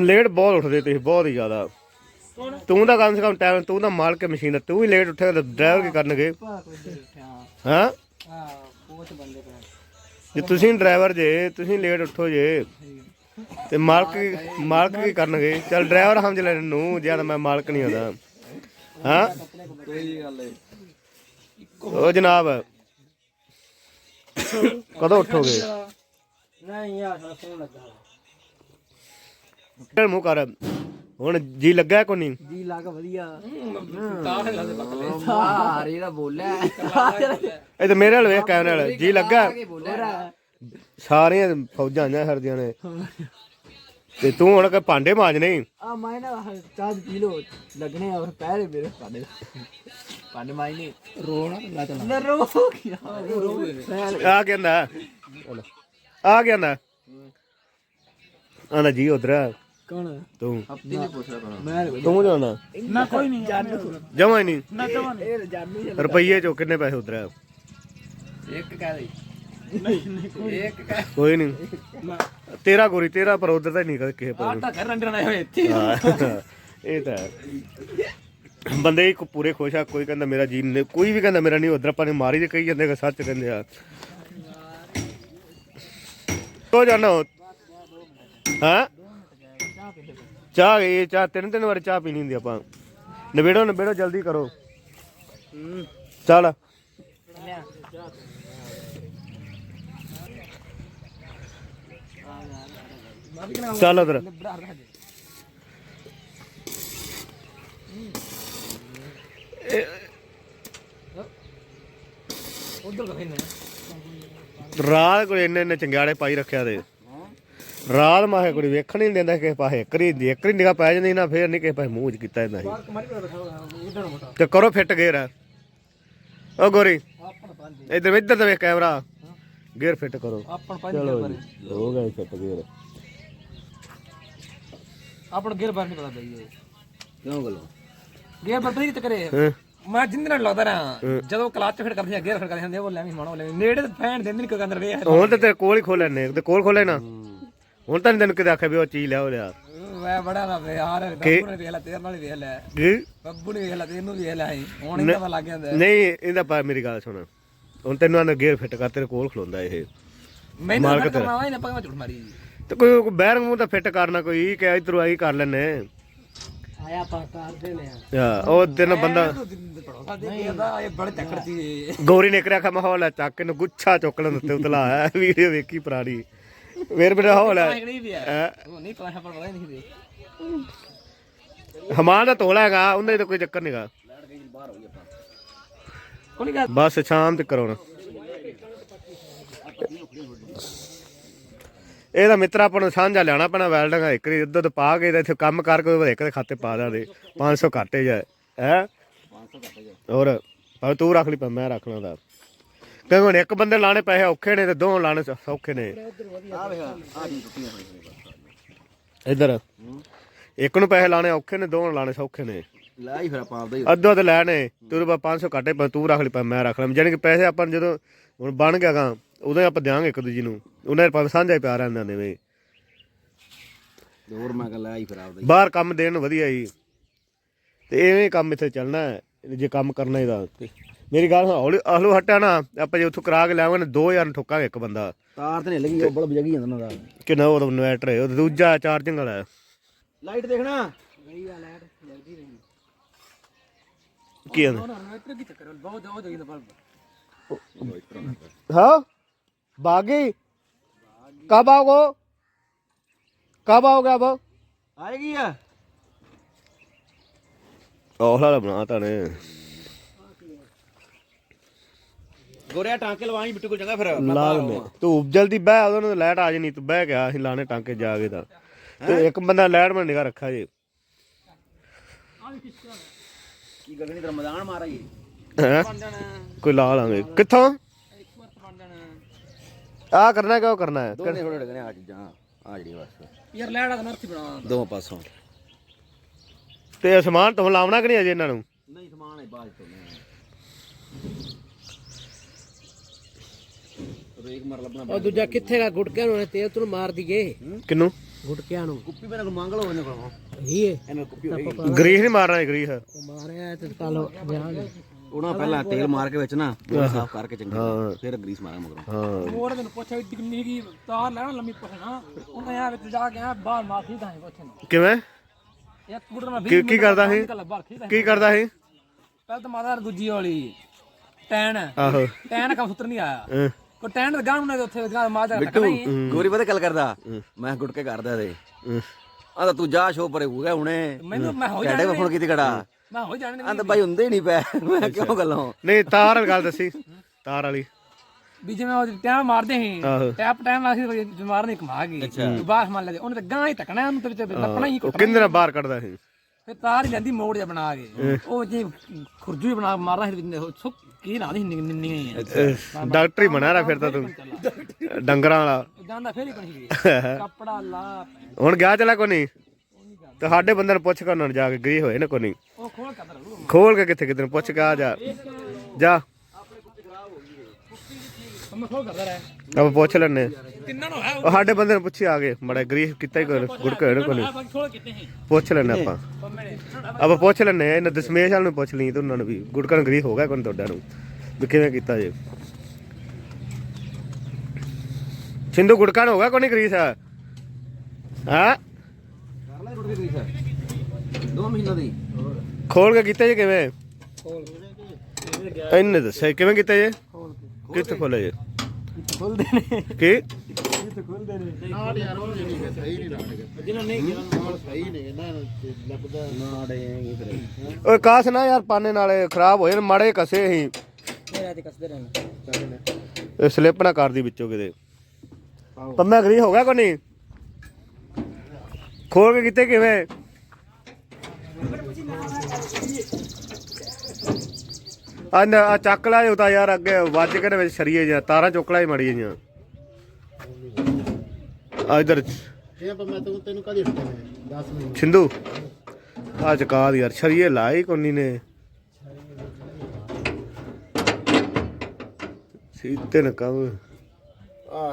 ਲੇਟ ਬਹੁਤ ਉੱਠਦੇ ਤੁਸੀਂ ਬਹੁਤ ਹੀ ਜ਼ਿਆਦਾ। ਤੂੰ ਤਾਂ ਕਮ ਸੇ ਕਮ ਟਾਈਮ ਤੂੰ ਤਾਂ ਮਾਲਕ ਮਸ਼ੀਨ ਦਾ ਤੂੰ ਵੀ ਲੇਟ ਉੱਠੇਗਾ ਤਾਂ ਡਰਾਈਵਰ ਕੀ ਕਰਨਗੇ? ਹਾਂ? ਜੇ ਤੁਸੀਂ ਡਰਾਈਵਰ ਜੇ ਤੁਸੀਂ ਲੇਟ ਉੱਠੋ ਜੇ। ਤੇ ਮਾਲਕ ਮਾਲਕ ਕੀ ਕਰਨਗੇ? ਚਲ ਡਰਾਈਵਰ ਸਮਝ ਲੈਣ ਨੂੰ ਜਦ ਮੈਂ ਮਾਲਕ ਨਹੀਂ ਹੁੰਦਾ ਹਾਂ? ਉਹ ਜਨਾਬ ਕਦੋਂ ਉੱਠੋਗੇ? ਨਹੀਂ ਯਾਰ ਫੋਨ ਲੱਗਾ। ਚੱਲ ਮੂੰਹ ਕਰ। ਹੁਣ ਜੀ ਲੱਗਾ ਕੋ ਨਹੀਂ? ਜੀ ਲੱਗ ਵਧੀਆ। ਸਾਰੀ ਦਾ ਬੋਲਿਆ। ਇਹ ਤੇ ਮੇਰੇ ਵਾਲ ਵੇਖ ਕੈਮਰੇ ਵਾਲ। ਜੀ ਲੱਗਾ? ਸਾਰੀਆਂ ਫੌਜਾਂ ਆਈਆਂ ਹਰਦੀਆਂ ਨੇ। ਤੇ ਤੂੰ ਹੁਣ ਕਿ ਭਾਂਡੇ ਮਾਂਜਨੇ। ਆ ਮੈਂ ਨਾ ਚਾਹ ਪੀ ਲੋ ਲੱਗਣੇ ਆ ਪਹਿਲੇ ਮੇਰੇ ਪਾਣੇ ਪਾਣੇ ਮਾਈ ਨੇ ਰੋਣਾ ਲਾ ਚਲਾ ਨਾ ਰੋ ਗਿਆ। ਆ ਕਹਿੰਦਾ ਆ ਕਹਿੰਦਾ ਆਂਦਾ ਜੀ ਉਧਰ ਕੌਣ? ਤੂੰ। ਹਫ਼ਤੇ ਨਹੀਂ ਪੁੱਛ ਰਿਹਾ ਮੈਂ ਤੂੰ ਜਾਣਾ। ਨਾ ਕੋਈ ਨਹੀਂ ਜਾਨੂ ਜਮਾ ਹੀ ਨਹੀਂ। ਨਾ ਜਵਾਨ ਇਹ ਰੁਪਈਏ ਚੋਂ ਕਿੰਨੇ ਪੈਸੇ ਉਧਰ ਇੱਕ ਕਹਿ ਦੇ। ਕੋਈ ਨਹੀਂ। ਤੇਰਾ ਗੋਰੀ ਤੇਰਾ ਪਰ ਉਧਰ ਤਾਂ ਨਹੀਂ ਕਿਸੇ ਪਰ ਤਾਂ ਘਰ ਰੰਡਣ ਆਏ ਹੋਏ ਇੱਥੇ। ਇਹ ਤਾਂ। ਬੰਦੇ ਇੱਕ ਪੂਰੇ ਖੁਸ਼ ਆ ਕੋਈ ਕਹਿੰਦਾ ਮੇਰਾ ਜੀ ਨਹੀਂ ਕੋਈ ਵੀ ਕਹਿੰਦਾ ਮੇਰਾ ਨਹੀਂ ਉਧਰ ਆਪਾਂ ਨੇ ਮਾਰੀ ਤੇ ਕਹੀ ਜਾਂਦੇ ਕਿ ਸੱਚ ਕਹਿੰਦੇ ਆ। ਤੋ ਜਾਣਾ ਹਾਂ? ਚਾਹ ਇਹ ਚਾਹ ਤਿੰਨ ਤਿੰਨ ਵਾਰ ਚਾਹ ਪੀਣੀ ਹੁੰਦੀ ਆਪਾਂ। ਨਵੇੜੋ ਨਵੇੜੋ ਜਲਦੀ ਕਰੋ। ਚੱਲ। ਚੱਲ ਉਧਰ। ਉਧਰ ਕਹੇ ਨੇ ਰਾਤ ਕੋਈ ਇੰਨੇ ਇੰਨੇ ਚੰਗਿਆੜੇ ਪਾਈ ਰੱਖਿਆ ਤੇ। ਰਾਤ ਮਾਹੇ ਕੋਈ ਵੇਖਣ ਹੀ ਨਹੀਂ ਦਿੰਦਾ ਕਿਸੇ ਪਾਸੇ ਕਰੀ ਦੀ ਇੱਕਰੀ ਨਿਗਾਹ ਪੈ ਜਾਂਦੀ ਨਾ ਫੇਰ ਨਹੀਂ ਕਿਸੇ ਪਾਸੇ ਮੂੰਹ ਚ ਕੀਤਾ ਮੋਟਾ ਤੇ ਕਰੋ ਫਿੱਟ ਗੇਰ ਓ ਗੋਰੀ ਇੱਧਰ ਇੱਧਰ ਤੇ ਵੇਖ ਕੈਮਰਾ। ਗੇਰ ਫਿੱਟ ਕਰੋ। ਆਪਣ ਪੰਜ ਚਲੋ ਹੋ ਗਿਆ ਫਿੱਟ ਗੇਰ ਆਪਣ ਗੇਰ ਬਾਰ ਨਹੀਂ ਪਤਾ ਬਈ ਕਿਉਂ ਗੱਲੋਂ? ਗੇਰ ਬਾਰ ਨਹੀਂ ਕਰੇ ਹਾਂ? ਮੈਂ ਜਿੰਦ ਨਾਲ ਲੱਗਦਾ ਰਿਹਾ ਜਦੋਂ ਕਲਾਚ ਫਿਟ ਕਰਦੇ ਆ ਗੇਅਰ ਫਿਟ ਕਰਦੇ ਹੁੰਦੇ ਆ, ਉਹ ਲੈਵੀਂ ਮਾਣੋ ਲੈਵੀਂ ਨੇੜੇ ਤੇ ਫੈਨ ਦਿੰਦੇ ਨਹੀਂ ਕੋਈ ਅੰਦਰ ਵੇਖ ਹੁਣ ਤੇ ਤੇਰੇ ਕੋਲ ਹੀ ਖੋਲੇ ਨੇ ਤੇ ਕੋਲ ਖੋਲੇ ਨਾ ਹੁਣ ਤਾਂ ਨੀ ਤੈਨੂੰ ਕਿਤੇ ਆਖਿਆ ਵੀ ਉਹ ਚੀਜ਼ ਲਿਆਓ ਲਿਆ ਮੈਂ ਬੜਾ ਨਾ ਯਾਰ ਬੱਬੂ ਨੇ ਵੇਖ ਲਿਆ ਤੇਰੇ ਨਾਲ ਹੀ ਵੇਖ ਕੀ? ਬੱਬੂ ਨੇ ਵੇਖ ਲਿਆ ਤੈਨੂੰ ਵੀ ਵੇਖ ਸੀ। ਹੁਣ ਇਹਦਾ ਪਤਾ ਲੱਗ ਜਾਂਦਾ। ਨਹੀਂ ਇਹਦਾ ਪਾ ਮੇਰੀ ਗੱਲ ਸੁਣ। ਹੁਣ ਤੈਨੂੰ ਆਂਦਾ ਗੇਅਰ ਫਿੱਟ ਕਰ ਤੇਰੇ ਕੋਲ ਖਲੋਂਦਾ ਇਹ। ਮੈਨੂੰ ਮਾਲਕ ਫਿੱਟ ਕਰਨਾ ਵਾ ਇਹਨੇ ਪੱਕਾ ਝੂਠ ਮਾਰੀ। ਤੇ ਕੋਈ ਬੈਰੰਗ ਮੂੰਹ ਤਾਂ ਫਿੱਟ ਕਰਨਾ ਕੋਈ ਕਿ ਇਧਰੋਂ ਆਈ ਕਰ ਲੈਨੇ ਆਇਆ ਆਪਾਂ ਕਰਦੇ ਨੇ ਆ। ਉਹ ਦਿਨ ਬੰਦਾ ਗੌਰੀ ਨੇ ਕਰਿਆ ਖਾ ਮਾਹੌਲ ਹੈ ਚੱਕ ਕੇ ਨੂੰ ਗੁੱਛਾ ਚੁੱਕ ਲੈਣ ਉੱਤੇ ਉਤਲਾ ਹੈ ਵੀਡੀਓ ਵੇਖੀ ਪੁਰਾਣੀ। ਮੇਰੇ ਮੇਰਾ ਹਾਲ ਹੈ? ਨਹੀਂ ਪਤਾ ਨਹੀਂ ਹਮਾਨ ਦਾ ਤੋਲਾ ਹੈਗਾ ਉਹਦੇ ਤਾਂ ਕੋਈ ਚੱਕਰ ਨਹੀਂਗਾ ਬਸ ਸ਼ਾਮ ਤੱਕ ਕਰਾਉਣਾ। ਇਹਦਾ ਮਿੱਤਰ ਆਪਾਂ ਨੂੰ ਸਾਂਝਾ ਲੈਣਾ ਪੈਣਾ ਵੈਲਡਿੰਗ ਇੱਕ ਰੀ ਦੁੱਧ ਪਾ ਕੇ ਤੇ ਇੱਥੇ ਕੰਮ ਕਰਕੇ ਉਹਦੇ ਇੱਕ ਦੇ ਖਾਤੇ ਪਾ ਦੇ। 500 ਘਾਟੇ ਜਾ ਹੈ 500 ਘਾਟੇ ਜਾ ਹੋਰ ਪਰ ਤੂੰ ਰੱਖ ਲਈ ਪਰ ਮੈਂ ਰੱਖ ਲਾਂਦਾ। ਕਿਉਂਕਿ ਹੁਣ ਇੱਕ ਬੰਦੇ ਲਾਣੇ ਪੈਸੇ ਔਖੇ ਨੇ ਤੇ ਦੋ ਲਾਣੇ ਸੌਖੇ ਨੇ। ਇੱਧਰ। ਇੱਕ ਨੂੰ ਪੈਸੇ ਲਾਣੇ ਔਖੇ ਨੇ ਦੋ ਨੂੰ ਲਾਣੇ ਸੌਖੇ ਨੇ। ਲੈ ਹੀ ਫਿਰ ਆਪਾਂ ਆਪਦਾ ਹੀ ਅੱਧੋ ਤੇ ਲੈਣੇ ਤੂੰ ਬਾ 500 ਘਾਟੇ ਪਰ ਤੂੰ ਰੱਖ ਲਈ ਪਰ ਮੈਂ ਰੱਖ ਲਾਂ। ਜਾਣੀ ਕਿ ਪੈਸੇ ਆਪਾਂ ਜਦੋਂ ਹੁਣ ਬਣ ਗਿਆ ਗਾ ਹੀ ਆਪਾਂ ਦਿਆਂਗੇ ਇੱਕ ਦੂਜੀ ਨੂੰ। ਉਹਨਾਂ ਦੇ ਭਾਵੇਂ ਸਾਂਝਾ ਹੀ ਪਿਆ ਰਹਿੰਦਾ ਨੇ ਵੇ ਤੇ ਹੋਰ ਮੈਂ ਕਹ ਲੈ ਹੀ ਫਿਰ ਆਪਦਾ ਹੀ। ਬਾਹਰ ਕੰਮ ਦੇਣ ਨੂੰ ਵਧੀਆ ਹੀ ਤੇ ਐਵੇਂ ਹੀ ਕੰਮ ਇੱਥੇ ਚੱਲਣਾ ਹੈ ਜੇ ਕੰਮ ਕਰਨਾ ਇਹਦਾ ਤੇ। ਮੇਰੀ ਗੱਲ ਸੁਣ, ਹੌਲੀ ਹਲੂ ਹਟਿਆ ਨਾ ਆਪਾਂ ਜੇ ਉੱਥੋਂ ਕਰਾ ਕੇ ਲਿਆਵਾਂਗੇ 2000 ਨੂੰ ਠੋਕਾਂਗੇ ਇੱਕ ਬੰਦਾ। ਤਾਰ ਤੇ ਨਹੀਂ ਲੱਗੀ ਉਹ ਬਲਬ ਜਗੀ ਜਾਂਦਾ ਉਹਨਾਂ ਦਾ ਕਿੰਨਾ ਉਹ ਇਨਵਰਟਰ ਹੈ ਉਹ ਦੂਜਾ ਚਾਰਜਿੰਗ ਵਾਲਾ ਹੈ। ਲਾਈਟ ਦੇਖਣਾ। ਕੀ ਕਹਿੰਦੇ? ਇਤਨੇ ਕੀ ਚੱਕਰ ਬਹੁਤ ਬਹੁਤ ਜਗੀ ਦਾ ਬਲਬ। हाँ बागी कब आओगे कब आओगे अब ਆਏਗੀ ਆ ओहला बनाता ने ਗੋਰਿਆ ਟਾਂਕੇ ਲਵਾਈ ਬਿੱਟੂ ਕੋਲ ਚੰਗਾ ਫਿਰ लाल में तू जल्दी बह उधर ਨੂੰ ਲਾਈਟ ਆ ਜਣੀ ਤੂੰ ਬਹਿ ਗਿਆ ਅਸੀਂ ਲਾਣੇ ਟਾਂਕੇ ਜਾ ਕੇ ਤਾਂ ਤੇ ਇੱਕ ਬੰਦਾ ਲਾਈਟ ਮੈਂ ਨਿਗਾ ਰੱਖਾ ਜੀ ਕੀ ਗਗਨੀ ਤੇਰਾ ਮੈਦਾਨ ਮਾਰਾ ਹੀ ਹੈਂ? ਕੋਈ ਲਾ ਲਾਂਗੇ ਕਿੱਥੋਂ ਆ ਕਰਨਾ ਕਿਉਂ ਕਰਨਾ ਹੈ? ਦੋਨੇ ਥੋੜੇ ਲੱਗਣੇ ਆ ਚੀਜ਼ਾਂ ਆ ਜਿਹੜੀ ਬਸ। ਯਾਰ ਲੈੜਾ ਦਾ ਨਰਥੀ ਬਣਾ ਦੋ ਪਾਸੋਂ। ਤੇ ਸਮਾਨ ਤੋਂ ਲਾਉਣਾ ਕਿ ਨਹੀਂ ਅਜੇ ਇਹਨਾਂ ਨੂੰ? ਨਹੀਂ ਸਮਾਨ ਹੈ ਬਾਅਦ ਤੋਂ ਰੇਕ ਮਰ ਲੱਭਣਾ ਉਹ ਦੂਜਾ ਕਿੱਥੇ ਗਾ? ਗੁਟਕਿਆਂ ਨੂੰ ਤੇਲ ਤੂੰ ਮਾਰ ਦਈਏ ਕਿਨੂੰ ਗੁਟਕਿਆਂ ਨੂੰ। ਕੁੱਪੀ ਮੇਰੇ ਕੋਲ ਮੰਗ ਲਓ ਇਹਨਾਂ ਕੋਲੋਂ। ਹੀ ਇਹਨਾਂ ਕੁੱਪੀ ਹੋਈ। ਗਰੀਸ ਨਹੀਂ ਮਾਰਨਾ ਇਹ ਗਰੀਸ। ਉਹ ਮਾਰਿਆ ਤੇ ਕੱਲ ਜਾਣ ਉਹਨਾਂ ਪਹਿਲਾਂ ਤੇਲ ਮਾਰ ਕੇ ਵਿੱਚ ਨਾ ਸਾਫ਼ ਕਰਕੇ ਚੰਗੀ ਫਿਰ ਗਰੀਸ ਮਾਰਾਂ ਮਗਰੋਂ। ਹਾਂ। ਮੋੜ ਤੈਨੂੰ ਪੁੱਛਿਆ ਵੀ ਕਿੰਨੀ ਕੀ ਤਾਰ ਲੈਣਾ ਲੰਮੀ ਪੁੱਛਣਾ ਉਹਨੇ ਆ ਵਿੱਚ ਜਾ ਕੇ ਆ ਬਾਹਰ ਮਾਫੀ ਤਾਂ ਪੁੱਛਣ ਕਿਵੇਂ? ਇੱਕ ਕੁੜਰ ਮੈਂ ਕੀ ਕੀ ਕਰਦਾ ਸੀ? ਕੀ ਕਰਦਾ ਸੀ? ਪਹਿਲਾਂ ਤਾਂ ਮਾਤਾ ਦੂਜੀ ਵਾਲੀ। ਟੈਨ। ਆਹੋ। ਟੈਨ ਕੰਮ ਸੁੱਤਰ ਨਹੀਂ ਆਇਆ। ਕੋ ਟੈਨ ਦਾ ਗਾਣ ਨੇ ਉੱਥੇ ਗਾਣ ਮਾਤਾ ਰੱਖਣਾ ਹੀ ਗੋਰੀ ਪਤਾ ਗੱਲ ਕਰਦਾ? ਮੈਂ ਗੁੱਟ ਕੇ ਕਰਦਾ ਤੇ। ਆ ਤਾਂ ਤੂੰ ਜਾ ਸ਼ੋ ਪਰੇ ਹੋ ਗਿਆ ਹੁਣੇ। ਮੈਨੂੰ ਮੈਂ ਹੋ ਡੈਡੇ ਜਾਣਾ ਫੋਨ ਕੀਤੀ ਕੜਾ ਮੈਂ ਹੋ ਜਾਣੇ ਆਂਦਾ ਬਾਈ ਹੁੰਦੇ। ਨਹੀਂ ਪੈ ਮੈਂ ਕਿਉਂ ਗੱਲਾਂ ਨਹੀਂ ਤਾਰ ਵਾਲੀ ਗੱਲ ਦੱਸੀ। ਤਾਰ ਵਾਲੀ। ਵੀ ਜਿਵੇਂ ਉਹ ਟੈਮ ਮਾਰਦੇ ਸੀ ਆਹੋ। ਟੈਪ ਟੈਮ ਅਸੀਂ ਮਾਰਨੇ ਨਹੀਂ ਕਮਾ ਗਈ ਬਾਹਰ ਮੰਨ ਲੈਦੇ ਉਹਨੇ ਤਾਂ ਗਾਂ ਹੀ ਤੱਕਣਾ ਉਹਨੂੰ ਤੇ ਵਿੱਚ ਲੱਪਣਾ ਹੀ ਉਹ ਕਿੰਨੇ ਨਾਲ ਬਾਹਰ ਕੱਢਦਾ ਸੀ? ਫਿਰ ਤਾਰ ਹੀ ਲੈਂਦੀ ਮੋੜ ਜਿਹਾ ਬਣਾ ਕੇ। ਉਹ ਜੀ ਖੁਰਜੂ ਹੀ ਬਣਾ ਮਾਰਦਾ ਸੀ ਉਹ ਸੁੱਕ ਕੀ ਨਾ ਦੀ ਨਿੰਨੀ ਹੀ ਆ ਅਹ, ਡਾਕਟਰ ਹੀ ਬਣਾ ਰਿਹਾ ਫਿਰ ਤਾਂ ਤੂੰ। ਡੰਗਰਾਂ ਵਾਲਾ। ਜਾਂਦਾ ਫੇਰ ਹੀ ਕਣੀ ਕੱਪੜਾ ਲਾ। ਹੁਣ ਗਿਆ ਚਲਾ ਕੋ ਨਹੀਂ? ਤੇ ਸਾਡੇ ਬੰਦੇ ਨੂੰ ਪੁੱਛ ਕੇ ਉਹਨਾਂ ਨੂੰ ਜਾ ਕੇ ਗਈ ਹੋਏ ਨਾ ਕੋ ਨਹੀਂ। ਉਹ ਖੋਲ ਕਰ ਰੂ ਖੋਲ ਕੇ ਕਿੱਥੇ ਕਿਤੇ ਪੁੱਛ ਕੇ ਆ ਜਾ। ਜਾ। ਮੈਂ ਖੋਲ ਕਰਦਾ ਰਹਿ ਆਪਾਂ ਪੁੱਛ ਲੈਣੇ ਤਿੰਨਾਂ ਨੂੰ ਹੈ। ਉਹ ਸਾਡੇ ਬੰਦੇ ਨੂੰ ਪੁੱਛੀ ਆ ਗਏ, ਮੜਾ ਗਰੀਸ ਕੀਤਾ ਹੀ ਕੋਈ, ਗੁੜ ਕੇ ਕੋ ਬਾਕੀ ਖੋਲ ਕਿਤੇ ਸੀ ਪੁੱਛ ਲੈਣੇ ਆਪਾਂ। ਆਪਾਂ ਪੁੱਛ ਲੈਣੇ ਇਹਨਾਂ ਦਸਮੇਸ਼ ਵਾਲ ਨੂੰ ਪੁੱਛ ਲਈ ਤੇ ਉਹਨਾਂ ਨੂੰ ਵੀ ਗੁੜਕਣ ਗਰੀਸ ਹੋ ਗਿਆ ਕੋਈ ਤੁਹਾਡਾ ਨੂੰ। ਵੀ ਕਿਵੇਂ ਕੀਤਾ ਜੇ। ਸਿੰਧੂ ਗੁੜਕਣ ਹੋ ਗਿਆ ਕੋਈ ਨਹੀਂ ਗਰੀਸ? ਹਾਂ? ਕਰ ਲੈ ਗੁੱਟ ਕੇ ਗਰੀਸ। ਦੋ ਮਹੀਨਾ ਦੀ। ਖੋਲ ਕੇ ਕੀਤਾ ਜੇ ਕਿਵੇਂ? ਇਹਨੇ ਦੱਸਿਆ ਕਿਵੇਂ ਕੀਤਾ ਜੇ? ਕਿੱਥੇ ਖੋਲਿਆ ਜੇ? ਖੋਲਦੇ ਨੇ। ਕੀ? ਨਾਲ ਯਾਰ ਉਹ ਜਿਹੜੀ ਹੈ, ਸਹੀ ਨਹੀਂ ਨਾਲ ਜਿਹਨਾਂ ਨਹੀਂ ਨਾਲ ਸਹੀ ਨਹੀਂ ਇਹਨਾਂ ਨੂੰ ਤੇ ਲੱਭਦਾ ਨਾ ਡੇ ਫਿਰ ਓਏ ਕਾਸ ਨਾ ਯਾਰ ਪਾਨੇ ਨਾਲੇ ਖਰਾਬ ਹੋ ਜਾਣ ਮਾੜੇ ਕਸੇ ਅਸੀਂ। ਮੇਰਾ ਤੇ ਕਸਦੇ ਰਹਿਣਾ ਇਹ ਸਲਿੱਪ ਨਾ ਕਰਦੀ ਵਿੱਚੋਂ ਕਿਤੇ। ਪੰਮਾ ਗਰੀ ਹੋ ਗਿਆ ਕੋਈ ਨਹੀਂ? ਖੋਲ ਕੇ ਕਿਤੇ ਕਿਵੇਂ? ਆ ਚੱਕ ਲਾ ਉਹ ਤਾਂ ਯਾਰ ਅੱਗੇ ਵੱਜ ਕੇ ਨਾ ਵਿੱਚ ਸਰੀਏ ਜਾਂ ਤਾਰਾਂ ਚੁੱਕਲਾ ਹੀ ਮੜੀ ਜਾਂ ਆ ਇਧਰ ਇਹ ਆਪਾਂ ਮੈਂ ਤੈਨੂੰ ਤੈਨੂੰ ਕਦੇ ਹਟਿਆ 10 ਮਿੰਟ ਛਿੰਦੂ ਆ ਚਕਾ ਦੀ ਯਾਰ ਸਰੀਏ ਲਾਈ ਕੋਨੀ ਨੇ। ਸੀਤੇ ਨਾ ਕਮ।